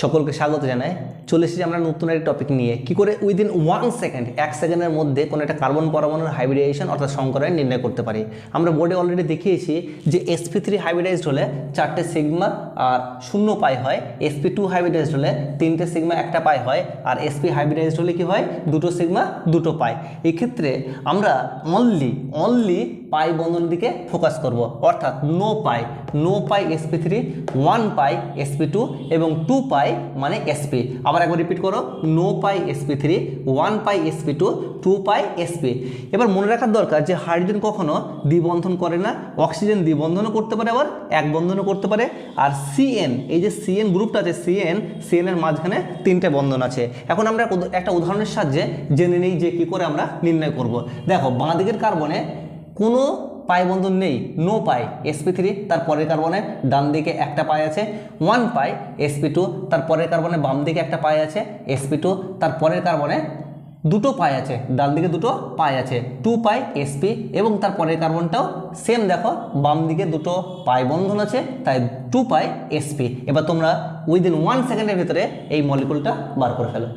সকলকে স্বাগত জানাই। চলে এসেছি আমরা নতুন একটি টপিক নিয়ে। কি করে উইদিন ওয়ান সেকেন্ড এক সেকেন্ডের মধ্যে কোনো একটা কার্বন পরমাণুর হাইব্রিডাইজেশন অর্থাৎ সংকরণ নির্ণয় করতে পারি। আমরা বোর্ডে অলরেডি দেখিয়েছি যে এসপি থ্রি হাইব্রিডাইজড হলে চারটে সিগমা আর শূন্য পাই হয়। এসপি টু হাইব্রিডাইজড হলে তিনটে সিগমা একটা পাই হয়। আর এসপি হাইব্রিডাইজড হলে কি হয়? দুটো সিগমা দুটো পাই। এক্ষেত্রে আমরা অনলি অনলি পাই বন্ধনের দিকে ফোকাস করব। অর্থাৎ no pi. No pi SP three one pi SP two এবং টু পাই মানে এসপি আবার একবার রিপিট করো no pi SP three one pi SP two two pi SP এবার মনে রাখার দরকার যে হাইড্রোজেন কখনো দ্বিবন্ধন করে না অক্সিজেন দ্বিবন্ধনও করতে পারে আবার এক বন্ধনও করতে পারে। আর সিএন এই যে সিএন গ্রুপটা আছে সিএন সিএন এর মাঝখানে তিনটে বন্ধন আছে। এখন আমরা একটা উদাহরণের সাহায্যে জেনে নিই যে কী করে আমরা নির্ণয় করব। দেখো বাঁ দিকের কার্বনে কোনো পাই বন্ধন নেই নো পাই। এসপি থ্রি তার পরের কার্বনে ডান দিকে একটা পাই আছে। ওয়ান পাই এসপি টু তার পরের কার্বনে বাম দিকে একটা পাই আছে। এসপি টু তার পরের কার্বনে দুটো পাই আছে। ডান দিকে দুটো পাই আছে। টু পাই এসপি এবং তার পরের কার্বনটাও সেম দেখো, বাম দিকে দুটো পাই বন্ধন আছে, তাই টু পাই এসপি এবার তোমরা উইদিন ওয়ান সেকেন্ডের ভিতরে এই মলিকুলটা বার করে ফেলো।